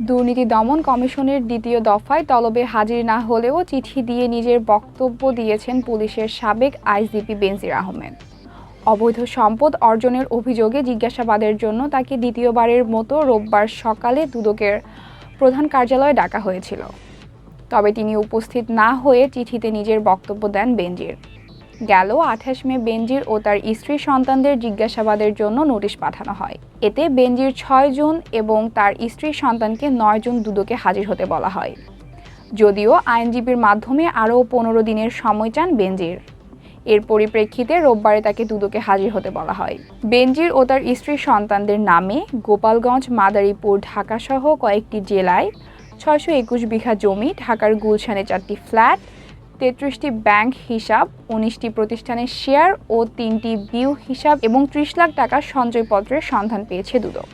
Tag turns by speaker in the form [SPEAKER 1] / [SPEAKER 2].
[SPEAKER 1] দুর্নীতি দমন কমিশনের দ্বিতীয় দফায় তলবে হাজির না হলেও চিঠি দিয়ে নিজের বক্তব্য দিয়েছেন পুলিশের সাবেক আইজিপি বেনজির আহমেদ। অবৈধ সম্পদ অর্জনের অভিযোগে জিজ্ঞাসাবাদের জন্য তাকে দ্বিতীয়বারের মতো রোববার সকালে দুদকের প্রধান কার্যালয়ে ডাকা হয়েছিল। তবে তিনি উপস্থিত না হয়ে চিঠিতে নিজের বক্তব্য দেন বেনজির। গেল আঠাশ মে বেনজির ও তার স্ত্রী সন্তানদের জিজ্ঞাসাবাদের জন্য নোটিশ পাঠানো হয়। এতে বেনজির ছয় জুন এবং তার স্ত্রী সন্তানকে নয় জুন দুদকে হাজির হতে বলা হয়। যদিও আইনজীবীর মাধ্যমে আরও পনেরো দিনের সময় চান বেনজির। এর পরিপ্রেক্ষিতে রোববারে তাকে দুদকে হাজির হতে বলা হয়। বেনজির ও তার স্ত্রী সন্তানদের নামে গোপালগঞ্জ, মাদারীপুর, ঢাকাসহ কয়েকটি জেলায় ছয়শো একুশ বিঘা জমি, ঢাকার গুলশানে চারটি ফ্ল্যাট তেত্রিশটি ব্যাংক হিসাব, উনিশটি প্রতিষ্ঠানের শেয়ার ও তিনটি বিউ হিসাব এবং ত্রিশ লাখ টাকা সঞ্চয়পত্রের সন্ধান পেয়েছে দুদক।